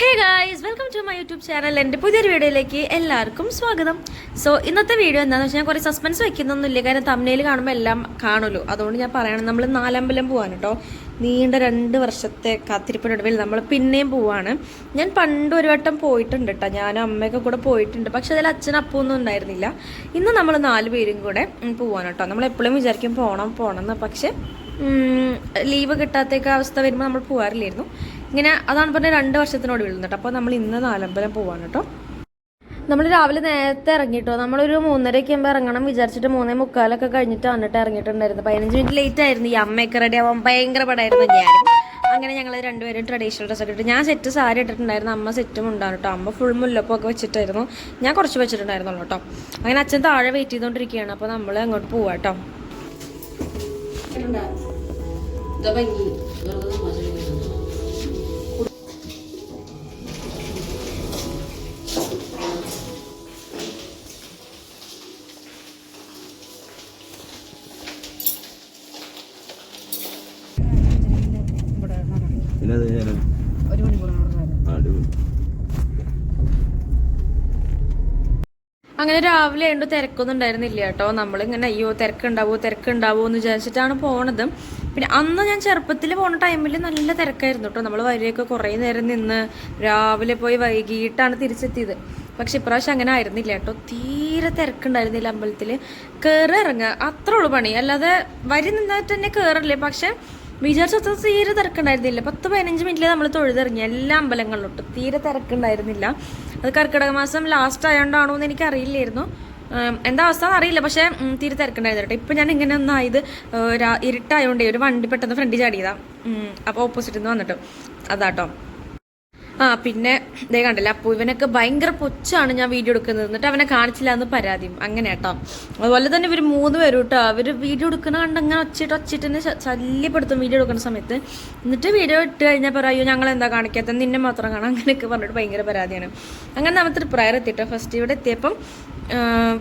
Hey guys welcome to my YouTube channel എന്റെ പുതിയൊരു വീഡിയോയിലേക്ക് എല്ലാവർക്കും സ്വാഗതം. സോ ഇന്നത്തെ വീഡിയോ എന്താണെന്ന് വെച്ചാൽ ഞാൻ കുറേ സസ്പെൻസ് വെക്കുന്നൊന്നുമില്ല. കാരണം തമ്മിൽ കാണുമ്പോൾ എല്ലാം കാണുമല്ലോ. അതുകൊണ്ട് ഞാൻ പറയണം നമ്മൾ നാലമ്പലം പോകാൻ കേട്ടോ നീണ്ട രണ്ട് വർഷത്തെ കാത്തിരിപ്പിനൊടുവിൽ നമ്മൾ പിന്നെയും പോവാണ്. ഞാൻ പണ്ട് ഒരു വട്ടം പോയിട്ടുണ്ട് കേട്ടോ ഞാനും അമ്മയൊക്കെ കൂടെ പോയിട്ടുണ്ട്. പക്ഷെ അതിൽ അച്ഛനും അപ്പൊന്നും ഉണ്ടായിരുന്നില്ല. ഇന്ന് നമ്മൾ നാല് പേരും കൂടെ പോവാണ് കേട്ടോ നമ്മൾ എപ്പോഴും വിചാരിക്കും പോകണം പോകണം എന്ന്. പക്ഷേ ലീവ് കിട്ടാത്തൊക്കെ അവസ്ഥ വരുമ്പോൾ നമ്മൾ പോകാറില്ലായിരുന്നു ഇങ്ങനെ അതാണ് പറഞ്ഞ രണ്ട് വർഷത്തിനോട് വീഴുന്നത് അപ്പോൾ നമ്മൾ ഇന്ന് നാലമ്പലം പോവാണ് കേട്ടോ നമ്മൾ രാവിലെ നേരത്തെ ഇറങ്ങിയിട്ടോ നമ്മളൊരു മൂന്നരയ്ക്ക് ആകുമ്പോൾ ഇറങ്ങണം വിചാരിച്ചിട്ട് മൂന്നേ മുക്കാലൊക്കെ കഴിഞ്ഞിട്ട് വന്നിട്ട് ഇറങ്ങിയിട്ടുണ്ടായിരുന്നു പതിനഞ്ച് മിനിറ്റ് ലേറ്റ് ആയിരുന്നു. ഈ അമ്മയൊക്കെ റെഡി ആവാൻ ഭയങ്കര പടായിരുന്നു ഞാനും. അങ്ങനെ ഞങ്ങൾ രണ്ടുപേരും ട്രഡീഷണൽ ഡ്രസ്സൊക്കെ ഇട്ട്. ഞാൻ സെറ്റ് സാരി ഇട്ടിട്ടുണ്ടായിരുന്നു. അമ്മ സെറ്റും ഉണ്ടാകും കേട്ടോ. അമ്മ ഫുൾ മുല്ലപ്പൊക്കെ വെച്ചിട്ടായിരുന്നു. ഞാൻ കുറച്ച് വെച്ചിട്ടുണ്ടായിരുന്നുള്ളൂ കേട്ടോ. അങ്ങനെ അച്ഛൻ താഴെ വെയിറ്റ് ചെയ്തുകൊണ്ടിരിക്കുകയാണ് അപ്പോൾ നമ്മൾ അങ്ങോട്ട് പോവാം കേട്ടോ. അങ്ങനെ രാവിലെ ഉണ്ട് തിരക്കൊന്നും ഉണ്ടായിരുന്നില്ല കേട്ടോ. നമ്മളിങ്ങനെ അയ്യോ തിരക്കുണ്ടാവോ തിരക്കുണ്ടാവോ എന്ന് വിചാരിച്ചിട്ടാണ് പോണത്. പിന്നെ അന്ന് ഞാൻ ചെറുപ്പത്തിൽ പോണ ടൈമിൽ നല്ല തിരക്കായിരുന്നു കേട്ടോ. നമ്മൾ വരെയൊക്കെ കുറേ നേരം നിന്ന് രാവിലെ പോയി വൈകിട്ടാണ് തിരിച്ചെത്തിയത്. പക്ഷെ ഇപ്രാവശ്യം അങ്ങനെ ആയിരുന്നില്ല കേട്ടോ. തീരെ തിരക്കുണ്ടായിരുന്നില്ല അമ്പലത്തിൽ കയറി ഇറങ്ങുക അത്രേ ഉള്ളൂ പണി. അല്ലാതെ വരി നിന്നിട്ട് തന്നെ കയറില്ലേ പക്ഷെ വിചാരിച്ചത്ര തീരെ തിരക്കുണ്ടായിരുന്നില്ല. പത്ത് പതിനഞ്ച് മിനിറ്റിൽ നമ്മൾ തൊഴുതിറങ്ങി എല്ലാ അമ്പലങ്ങളിലോട്ടും. തീരെ തിരക്കുണ്ടായിരുന്നില്ല. അത് കർക്കിടക മാസം ലാസ്റ്റ് ആയതുകൊണ്ടാണോ എന്ന് എനിക്ക് അറിയില്ലായിരുന്നു എന്താ അവസ്ഥ എന്ന് അറിയില്ല. പക്ഷേ തീരെ തിരക്കുണ്ടായിരുന്നു കേട്ടോ. ഇപ്പം ഞാൻ ഇങ്ങനെ ഒന്നായത് ഇരുട്ടായതുകൊണ്ടേ ഒരു വണ്ടി പെട്ടെന്ന് ഫ്രണ്ടിൽ ചാടിയതാ. അപ്പോൾ ഓപ്പോസിറ്റിൽ നിന്ന് വന്നിട്ട്. അതാട്ടോ. ആ പിന്നെ ഇതേ കണ്ടില്ല അപ്പോൾ ഇവനൊക്കെ ഭയങ്കര പൊച്ചാണ് ഞാൻ വീഡിയോ എടുക്കുന്നത്. എന്നിട്ട് അവനെ കാണിച്ചില്ല എന്ന് പരാതിയും. അങ്ങനെ കേട്ടോ. അതുപോലെ തന്നെ ഇവർ മൂന്ന് പേരും കേട്ടോ അവർ വീഡിയോ എടുക്കുന്ന കണ്ട് അങ്ങനെ ഒച്ചിട്ട് ഒച്ചിട്ട് തന്നെ ശല്യപ്പെടുത്തും വീഡിയോ എടുക്കുന്ന സമയത്ത്. എന്നിട്ട് വീഡിയോ ഇട്ട് കഴിഞ്ഞാൽ പറയോ ഞങ്ങൾ എന്താ കാണിക്കാത്ത? നിന്നെ മാത്രം കാണാം. അങ്ങനെയൊക്കെ പറഞ്ഞിട്ട് ഭയങ്കര പരാതിയാണ്. അങ്ങനെ നമ്മൾ പ്രയർ എത്തിയിട്ടോ ഫസ്റ്റ് ഇവിടെ എത്തിയപ്പം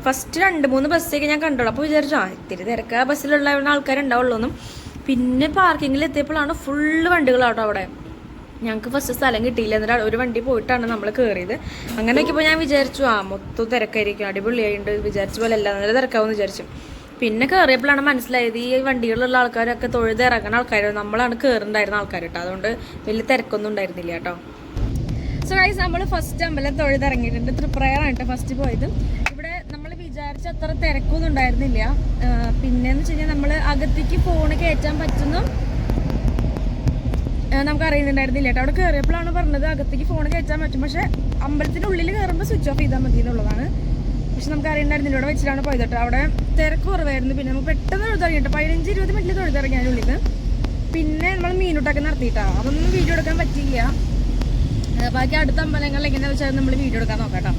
ഫസ്റ്റ് രണ്ട് മൂന്ന് ബസ്സൊക്കെ ഞാൻ കണ്ടോളൂ. അപ്പോൾ വിചാരിച്ചു ആ ഇത്തിരി തിരക്ക് ബസ്സിലുള്ള ആൾക്കാരുണ്ടാവുള്ളൂ എന്നും പിന്നെ പാർക്കിങ്ങിൽ എത്തിയപ്പോഴാണ് ഫുള്ള് വണ്ടികളാട്ടോ അവിടെ. ഞങ്ങൾക്ക് ഫസ്റ്റ് സ്ഥലം കിട്ടിയില്ല. എന്നിട്ട് ഒരു വണ്ടി പോയിട്ടാണ് നമ്മൾ കയറിയത് അങ്ങനെയൊക്കെ ഇപ്പോൾ ഞാൻ വിചാരിച്ചു ആ മൊത്തം തിരക്കായിരിക്കും. അടിപൊളിയായിട്ട് വിചാരിച്ച പോലെ അല്ല. നല്ല തിരക്കാവെന്ന് വിചാരിച്ചു. പിന്നെ കയറിയപ്പോഴാണ് മനസ്സിലായത് ഈ വണ്ടികളിലുള്ള ആൾക്കാരൊക്കെ തൊഴുത് ഇറങ്ങുന്ന ആൾക്കാരോ നമ്മളാണ് കയറുണ്ടായിരുന്ന ആൾക്കാർ കേട്ടോ അതുകൊണ്ട് വലിയ തിരക്കൊന്നും ഉണ്ടായിരുന്നില്ല കേട്ടോ സോ ഗൈസ് നമ്മൾ ഫസ്റ്റ് അമ്പലം തൊഴുതിറങ്ങിയിട്ടുണ്ട് തൃപ്രയറാണ് കേട്ടോ ഫസ്റ്റ് പോയത്. ഇവിടെ നമ്മൾ വിചാരിച്ച അത്ര തിരക്കൊന്നും ഉണ്ടായിരുന്നില്ല. പിന്നെ പിന്നെന്ന് വെച്ച് കഴിഞ്ഞാൽ നമ്മൾ അകത്തേക്ക് ഫോൺ കയറ്റാൻ പറ്റുന്നു നമുക്ക് അറിയുന്നുണ്ടായിരുന്നില്ല? കേട്ടോ അവിടെ കയറിയപ്പോഴാണ് പറഞ്ഞത് അകത്തേക്ക് ഫോൺ കയറ്റാൻ പറ്റും. പക്ഷെ അമ്പലത്തിന്റെ ഉള്ളിൽ കയറുമ്പോൾ സ്വിച്ച് ഓഫ് ചെയ്താൽ മതി എന്നുള്ളതാണ്. പക്ഷെ നമുക്ക് അറിയണ്ടായിരുന്നില്ല ഇവിടെ വെച്ചിട്ടാണ് പോയത് കേട്ടോ. അവിടെ തിരക്ക് കുറവായിരുന്നു. പിന്നെ നമുക്ക് പെട്ടെന്ന് തൊഴുതിറങ്ങി കേട്ടോ. പതിനഞ്ച് ഇരുപത് മിനിറ്റ് തൊഴുതിറങ്ങി അതിന്റെ ഉള്ളിൽ പിന്നെ നമ്മൾ മീനൂട്ടൊക്കെ നടത്തിയിട്ടാ. അതൊന്നും വീഡിയോ എടുക്കാൻ പറ്റിയില്ല. ബാക്കി അടുത്ത അമ്പലങ്ങളിൽ എങ്ങനെയാണെന്ന് വെച്ചാൽ നമ്മൾ വീഡിയോ എടുക്കാൻ നോക്കാം കേട്ടോ.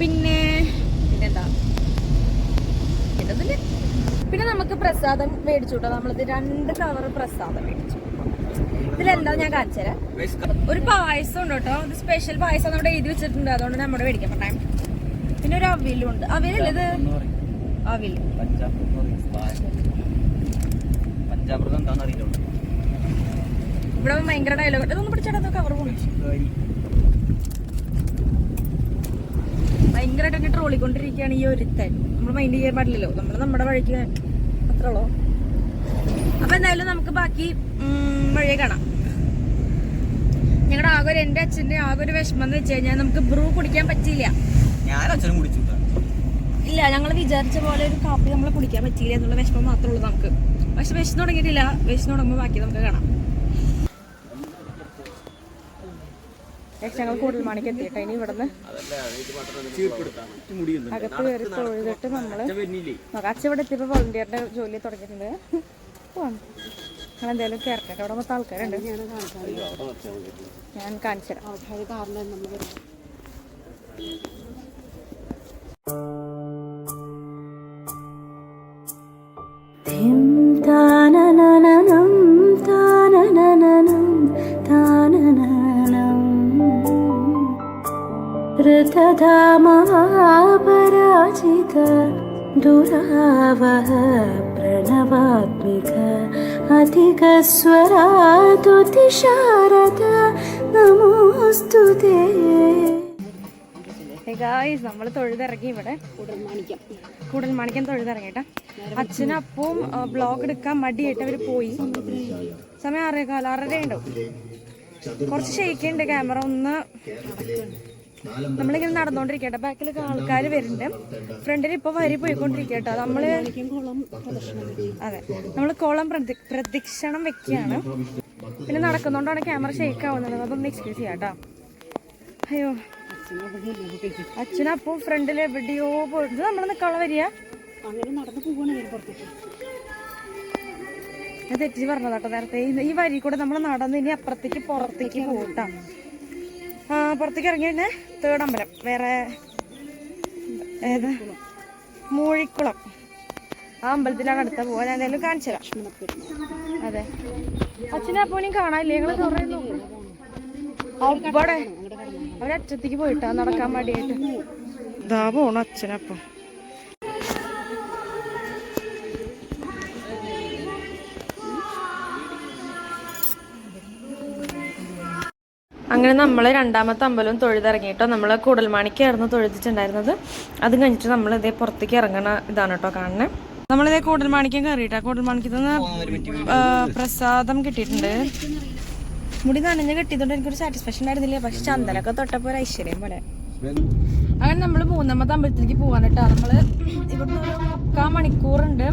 പിന്നെ പിന്നെന്താ? പിന്നെ നമുക്ക് പ്രസാദം മേടിച്ചു കേട്ടോ. നമ്മളിത് രണ്ട് കവർ പ്രസാദം മേടിച്ചു. ഇതിലെന്താ ഞാൻ കാണിച്ചുതരാം. ഒരു പായസം ഉണ്ട് കേട്ടോ ഇത് സ്പെഷ്യൽ പായസം നമ്മുടെ എഴുതി വെച്ചിട്ടുണ്ട്. അതുകൊണ്ട് നമ്മുടെ മേടിക്കാൻ പറ്റേ പിന്നെ ഒരു അവിലും ഉണ്ട് അവിലല്ലേ ഇത് അവിൽ ഇവിടെ ഭയങ്കര ഡയലോഗ് ഇതൊന്നും പിടിച്ചാൽ കവർ പോകും ഭയങ്കരമായിട്ട് അങ്ങ് ട്രോളിക്കൊണ്ടിരിക്കുകയാണ് ഈ ഒരുത്തൻ. നമ്മൾ മൈൻഡ് ചെയ്യാൻ പാടില്ലല്ലോ. നമ്മൾ നമ്മുടെ വഴിക്ക് അത്രേ ഉള്ളൂ. അപ്പൊ എന്തായാലും നമുക്ക് ബാക്കി വഴിയെ കാണാം. ഞങ്ങളുടെ ആകെ ഒരു എന്റെ അച്ഛന്റെ ആകെ ഒരു വിഷമം എന്ന് വെച്ച് കഴിഞ്ഞാൽ നമുക്ക് ബ്രൂ കുടിക്കാൻ പറ്റിയില്ല. ഞാൻ അച്ഛനും കുടിച്ചു. ഇല്ല ഞങ്ങൾ വിചാരിച്ച പോലെ ഒരു കാപ്പി നമ്മൾ കുടിക്കാൻ പറ്റിയില്ല എന്നുള്ള വിഷമം മാത്രമേ ഉള്ളൂ നമുക്ക്. പക്ഷെ വിശന്ന് തുടങ്ങിയിട്ടില്ല. വിശന്ന് തുടങ്ങുമ്പോൾ ബാക്കി നമുക്ക് കാണാം. ഞങ്ങൾ കൂടുതൽ മണിക്ക് എത്തിയിട്ട് ഇനി ഇവിടുന്ന് അകത്ത് കയറി തൊഴുതിട്ട് നമ്മൾ അച്ഛൻ ഇവിടെ എത്തിയപ്പോ വോളണ്ടിയറിന്റെ ജോലി തുടങ്ങിയിട്ടുണ്ട്. പോവാം നിങ്ങൾ എന്തായാലും കയറട്ടെ അവിടെ മൊത്തം ആൾക്കാരുണ്ട് ഞാൻ കാണിച്ചു തരാം धिं ताननननं ताननननं तानननं ऋतधामापराजित दुरावह प्रणवात्मिक अधिकस्वरातुतिशारद नमोऽस्तु തൊഴുതേ ഗായ്സ് നമ്മൾ തൊഴുതിറങ്ങി ഇവിടെ കൂടൽ മാണിക്കം തൊഴുതിറങ്ങിട്ടാ അച്ഛനും അപ്പവും ബ്ലോഗ് എടുക്കാൻ മടിയായിട്ട് അവര് പോയി സമയം ആറേകാല ആറര ഉണ്ടാവും കുറച്ച് ഷെയ്ക്കുണ്ട് ക്യാമറ ഒന്ന് നമ്മളിങ്ങനെ നടന്നുകൊണ്ടിരിക്കട്ടെ ബാക്കിൽ ആൾക്കാർ വരുന്നുണ്ട്. ഫ്രണ്ടിൽ ഇപ്പൊ വരി പോയിക്കൊണ്ടിരിക്കട്ടോ. നമ്മൾ അതെ. നമ്മൾ കോളം പ്രതി- പ്രദക്ഷിണം വെക്കുകയാണ്. പിന്നെ നടക്കുന്നോണ്ടാണ് ക്യാമറ ഷേക്ക് ആവുന്നത്. അതൊന്ന് എക്സ്ക്യൂസ് ചെയ്യാട്ടോ കേട്ടോ. അയ്യോ. അച്ഛനപ്പോ ഫ്രണ്ടിൽ എവിടെയോ പോയിട്ട് നമ്മൾ നമ്മൾ നിക്കാളെ വരിക ഞാൻ തെറ്റിച്ച് പറഞ്ഞതാട്ടോ നേരത്തെ. ഈ- വരി കൂടെ നമ്മൾ നടന്ന് ഇനി അപ്പുറത്തേക്ക് പുറത്തേക്ക് പോട്ടാ പുറത്തേക്ക് ഇറങ്ങി പിന്നെ തേർഡ് അമ്പലം. വേറെ ഏത്? മൂഴിക്കുളം. ആ അമ്പലത്തിലാണ് അടുത്ത ഞാൻ എന്തായാലും കാണിച്ചു തരാം. അതെ. അച്ഛനെ അപ്പോനും കാണാനില്ലേ? ഞങ്ങൾ കുറേ നോക്കും അവിടെ. അവരറ്റത്തേക്ക് പോയിട്ടാ നടക്കാൻ മടിയായിട്ട്. ഇതാ പോണു അച്ഛനപ്പം. അങ്ങനെ നമ്മൾ രണ്ടാമത്തെ അമ്പലവും തൊഴുതിറങ്ങിയിട്ടോ. നമ്മൾ കൂടൽമാണിക്കായിരുന്നു തൊഴുതിട്ടുണ്ടായിരുന്നത്. അത് കഴിഞ്ഞിട്ട് നമ്മൾ ഇതേ പുറത്തേക്ക് ഇറങ്ങണ ഇതാണ് കേട്ടോ കാണുന്നത് നമ്മളിതേ കൂടൽമാണിക്കം കയറിയിട്ടാ. കൂടൽമാണിക്കത്ത് നിന്ന് പ്രസാദം കിട്ടിയിട്ടുണ്ട്. മുടി നനഞ്ഞ് കിട്ടിയതുകൊണ്ട് എനിക്കൊരു സാറ്റിസ്ഫാക്ഷൻ ആയിരുന്നില്ല പക്ഷെ ചന്ദനൊക്കെ തൊട്ടപ്പോ ഐശ്വര്യം പോലെ. അങ്ങനെ നമ്മൾ മൂന്നാമത്തെ അമ്പലത്തിലേക്ക് പോവാൻ കേട്ടാ നമ്മൾ ഇവിടുന്ന് മുക്കാൽ മണിക്കൂറുണ്ട്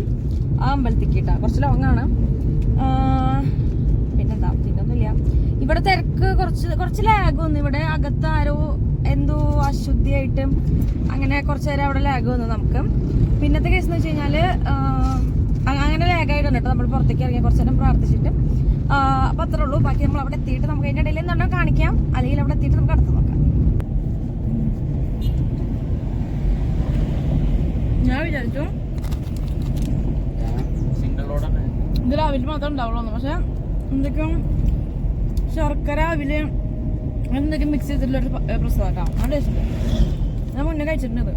ആ അമ്പലത്തിലേക്ക് കേട്ടാ കുറച്ച് ലോങ് ആണ് ആ, പിന്നെന്താ പിന്നൊന്നുമില്ല ഇവിടെ തിരക്ക് കുറച്ച് കുറച്ച് ലാഗ് വന്നു. ഇവിടെ അകത്ത് ആരോ എന്തോ അശുദ്ധിയായിട്ടും അങ്ങനെ കുറച്ച് നേരം അവിടെ ലാഗ് വന്നു നമുക്ക്. പിന്നത്തെ കേസ് എന്ന് വെച്ച് കഴിഞ്ഞാൽ അങ്ങനെ ലാഗായിട്ടുണ്ട് കേട്ടോ. നമ്മൾ പുറത്തേക്ക് ഇറങ്ങി കുറച്ച് നേരം പ്രാർത്ഥിച്ചിട്ട്. അപ്പൊ അത്രേ ഉള്ളൂ. ബാക്കി നമ്മൾ അവിടെ എത്തിയിട്ട് നമുക്ക് അതിന്റെ ഇടയിൽ എന്താണോ കാണിക്കാം. അല്ലെങ്കിൽ അവിടെ എത്തിയിട്ട് നമുക്ക് അടുത്ത് നോക്കാം. ഞാൻ വിചാരിച്ചു ഇത് രാവിലെ മാത്രമേ ഉണ്ടാവുള്ളൂ പക്ഷെ എന്തൊക്കെയോ ശർക്കര അവിൽ എന്തൊക്കെ മിക്സ് ചെയ്തിട്ടുള്ള ഒരു പ്രസാദം കേട്ടോ ഞാൻ മുന്നേ കഴിച്ചിട്ടുണ്ട്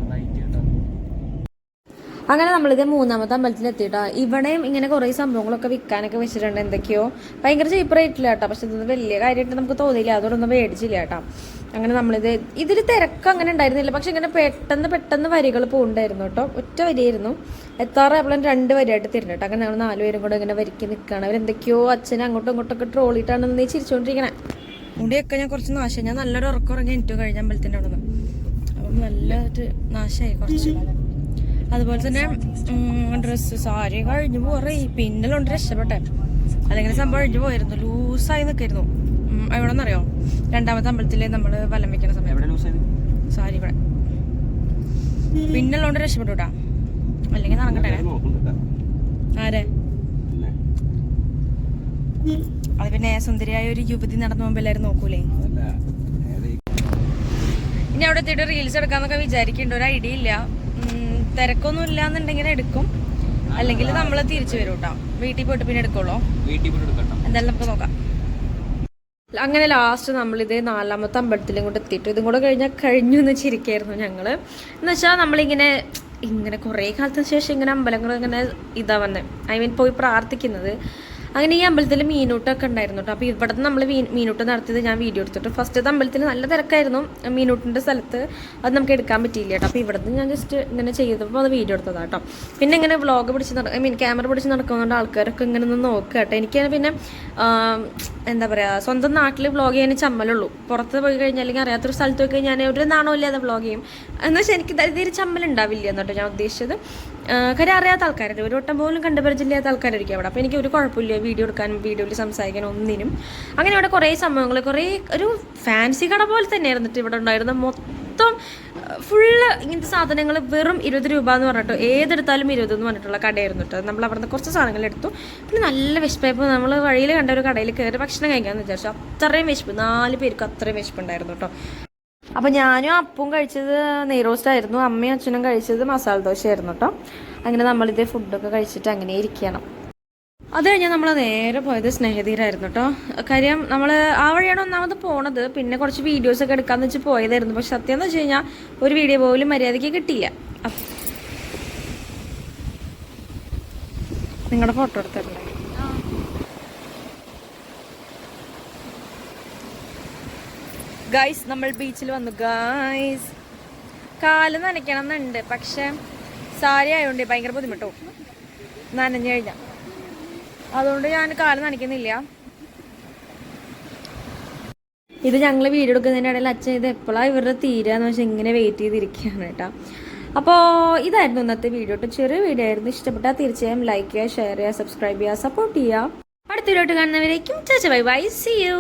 അങ്ങനെ നമ്മളിത് മൂന്നാമത്തെ അമ്പലത്തിൽ എത്തിയിട്ടോ. ഇവിടെയും ഇങ്ങനെ കുറേ സംഭവങ്ങളൊക്കെ വിൽക്കാനൊക്കെ വെച്ചിട്ടുണ്ട്. എന്തൊക്കെയോ. ഭയങ്കര ചീപ്പ് റേറ്റില്ല കേട്ടോ പക്ഷെ ഇതൊന്നും വലിയ കാര്യമായിട്ട് നമുക്ക് തോന്നിയില്ല. അതോടൊന്നും മേടിച്ചില്ല കേട്ടോ അങ്ങനെ നമ്മളിത് ഇതിൽ തിരക്ക് അങ്ങനെ ഉണ്ടായിരുന്നില്ല. പക്ഷെ ഇങ്ങനെ പെട്ടെന്ന് പെട്ടെന്ന് വരികൾ പോകുന്നുണ്ടായിരുന്നു കേട്ടോ. ഒറ്റ വരിയായിരുന്നു. എത്താറ് എപ്പോഴും രണ്ട് വരിയായിട്ട് തരുന്നു കേട്ടോ. അങ്ങനെ ഞങ്ങൾ നാലുപേരും കൂടെ ഇങ്ങനെ വരിക്ക് നിൽക്കുകയാണ് അവരെന്തൊക്കെയോ അച്ഛനെ അങ്ങോട്ടും ഇങ്ങോട്ടൊക്കെ ട്രോളിയിട്ടാണ് നീ ചിരിച്ചുകൊണ്ടിരിക്കണേ മുടിയൊക്കെ ഞാൻ കുറച്ച് നാശം ഞാൻ നല്ലൊരു ഉറക്കം ഉറങ്ങി എനിക്ക് കഴിഞ്ഞ അമ്പലത്തിന്റെ അവിടെ നിന്ന് അപ്പം നല്ലൊരു നാശമായി കുറച്ച്. അതുപോലെ തന്നെ ഡ്രസ്സ് സാരി കഴിഞ്ഞു പോറേ പിന്നലുണ്ട് രക്ഷപ്പെട്ടെ. അല്ലെങ്കിൽ സംഭവം കഴിഞ്ഞു പോയിരുന്നു. ലൂസായി നിൽക്കായിരുന്നു. എവിടെ നിന്നറിയോ രണ്ടാമത്തെ അമ്പലത്തിൽ നമ്മൾ വലം വെക്കുന്ന സമയം. എവിടെ ലൂസ് ചെയ്ത് സാരി ഇവിടെ പിന്നുള്ളതുകൊണ്ട് രക്ഷപ്പെട്ടു കേട്ടാ അല്ലെങ്കിൽ നടക്കട്ടെ ആരെ? അത് പിന്നെ സുന്ദരിയായ ഒരു യുവതി നടന്നു പോകുമ്പോൾ എല്ലാവരും നോക്കൂലേ? ഇനി അവിടെ എത്തിയിട്ട് റീൽസ് എടുക്കാന്നൊക്കെ വിചാരിക്കുന്നുണ്ട് ഒരു ഐഡിയ ഇല്ല. തിരക്കൊന്നും ഇല്ല എന്നുണ്ടെങ്കിൽ എടുക്കും അല്ലെങ്കിൽ നമ്മൾ തിരിച്ചു വരും കേട്ടോ വീട്ടിൽ പോയിട്ട് പിന്നെ എടുക്കുള്ളൂ. വീട്ടിൽ എന്തായാലും നമുക്ക് നോക്കാം. അങ്ങനെ ലാസ്റ്റ് നമ്മളിത് നാലാമത്തെ അമ്പലത്തിലും കൂടെ എത്തിയിട്ട് ഇതും കൂടെ കഴിഞ്ഞാൽ കഴിഞ്ഞു എന്ന് ചിരിക്കായിരുന്നു ഞങ്ങൾ എന്ന് വെച്ചാൽ നമ്മളിങ്ങനെ ഇങ്ങനെ കുറേ കാലത്തിന് ശേഷം ഇങ്ങനെ അമ്പലങ്ങൾ ഇങ്ങനെ ഇതാ വന്നെ. ഐ മീൻ പോയി പ്രാർത്ഥിക്കുന്നത്. അങ്ങനെ ഈ അമ്പലത്തിൽ മീനൂട്ടൊക്കെ ഉണ്ടായിരുന്നു കേട്ടോ അപ്പോൾ ഇവിടെ നിന്ന് നമ്മൾ മീനൂട്ട് നടത്തിയത് ഞാൻ വീഡിയോ എടുത്തിട്ട്. ഫസ്റ്റ് അമ്പലത്തിൽ നല്ല തിരക്കായിരുന്നു. മീനൂട്ടിന്റെ സ്ഥലത്ത് അത് നമുക്ക് എടുക്കാൻ പറ്റിയില്ല കേട്ടോ അപ്പോൾ ഇവിടെ ഞാൻ ജസ്റ്റ് ഇങ്ങനെ ചെയ്തപ്പോൾ അത് വീഡിയോ എടുത്തതാണ് കേട്ടോ പിന്നെ ഇങ്ങനെ വ്ളോഗ് പിടിച്ച് നട ഐ മീൻ ക്യാമറ പിടിച്ച് നടക്കുന്നതുകൊണ്ട് ആൾക്കാരൊക്കെ ഇങ്ങനെ ഒന്ന് നോക്കുക കേട്ടോ. എനിക്ക് പിന്നെ എന്താ പറയുക സ്വന്തം നാട്ടിൽ വ്ളോഗ് ചെയ്യാൻ ചമ്മലുള്ളൂ. പുറത്ത് പോയി കഴിഞ്ഞാൽ അല്ലെങ്കിൽ അറിയാത്തൊരു സ്ഥലത്ത് പോയി കഴിഞ്ഞാൽ ഒരു നാണോ ഇല്ലാതെ വ്ളോഗ് ചെയ്യും. എന്ന് വെച്ചാൽ എനിക്ക് ഇതൊരു ചമ്മലുണ്ടാവില്ല എന്നിട്ടോ ഞാൻ ഉദ്ദേശിച്ചത്. കാര്യം അറിയാത്ത ആൾക്കാരുണ്ട് ഒരു വട്ടം പോലും കണ്ടുപരിചില്ലാത്ത ആൾക്കാരായിരിക്കും അവിടെ. അപ്പോൾ എനിക്ക് ഒരു കുഴപ്പമില്ല വീഡിയോ എടുക്കാനും വീഡിയോയിൽ സംസാരിക്കാനും ഒന്നിനും. അങ്ങനെ ഇവിടെ കുറേ സംഭവങ്ങൾ കുറേ ഒരു ഫാൻസി കട പോലെ തന്നെ ആയിരുന്നിട്ട് ഇവിടെ ഉണ്ടായിരുന്ന മൊത്തം ഫുള്ള് ഇങ്ങനത്തെ സാധനങ്ങൾ വെറും ഇരുപത് രൂപ എന്ന് പറഞ്ഞിട്ട് ഏതെടുത്താലും ഇരുപത് എന്ന് പറഞ്ഞിട്ടുള്ള കടയായിരുന്നു കേട്ടോ. നമ്മൾ അവിടുന്ന് കുറച്ച് സാധനങ്ങൾ എടുത്തു. പിന്നെ നല്ല വിശപ്പായപ്പോൾ നമ്മൾ വഴിയിൽ കണ്ട ഒരു കടയിൽ കയറി ഭക്ഷണം കഴിക്കാമെന്ന് വിചാരിച്ചു. അത്രയും വിശപ്പ് നാല് പേർക്ക് അത്രയും വിശപ്പുണ്ടായിരുന്നു കേട്ടോ. അപ്പോൾ ഞാനും അപ്പും കഴിച്ചത് നെയ്റോസ്റ്റ് ആയിരുന്നു. അമ്മയും അച്ഛനും കഴിച്ചത് മസാല ദോശയായിരുന്നു കേട്ടോ അങ്ങനെ നമ്മളിതേ ഫുഡൊക്കെ കഴിച്ചിട്ട് അങ്ങനെ ഇരിക്കണം. അത് കഴിഞ്ഞാൽ നമ്മൾ നേരെ പോയത് സ്നേഹതീരായിരുന്നു കേട്ടോ കാര്യം നമ്മൾ ആ വഴിയാണ് ഒന്നാമത് പോണത്. പിന്നെ കുറച്ച് വീഡിയോസ് ഒക്കെ എടുക്കാന്ന് വെച്ച് പോയതായിരുന്നു. പക്ഷെ സത്യം എന്ന് വെച്ച് കഴിഞ്ഞാൽ ഒരു വീഡിയോ പോലും മര്യാദയ്ക്ക് കിട്ടിയില്ല. നിങ്ങളുടെ ഫോട്ടോ എടുത്തിട്ടുണ്ടേ? ഗൈസ് നമ്മൾ ബീച്ചിൽ വന്നു ഗൈസ് കാൽ നനയ്ക്കണം എന്നുണ്ട് പക്ഷെ സാരി ആയതുകൊണ്ട് ഭയങ്കര ബുദ്ധിമുട്ടോ. നനഞ്ഞു കഴിഞ്ഞാൽ അതുകൊണ്ട് ഞാൻ കാൽ നനയ്ക്കുന്നില്ല. ഇത് ഞങ്ങൾ വീഡിയോ എടുക്കുന്നതിന്റെ ഇടയിൽ അച്ഛൻ ഇത് എപ്പോഴാണ് ഇവരുടെ തീരാന്ന് വെച്ചാൽ ഇങ്ങനെ വെയിറ്റ് ചെയ്തിരിക്കുകയാണ് കേട്ടോ. അപ്പോൾ ഇതായിരുന്നു ഇന്നത്തെ വീഡിയോ ചെറിയ വീഡിയോ ആയിരുന്നു. ഇഷ്ടപ്പെട്ടാൽ തീർച്ചയായും ലൈക്ക് ചെയ്യുക ഷെയർ ചെയ്യുക സബ്സ്ക്രൈബ് ചെയ്യുക സപ്പോർട്ട് ചെയ്യുക. അടുത്ത വീഡിയോ കാണുന്നവരേക്കും. ചേച്ചി ബൈ ബൈ. C U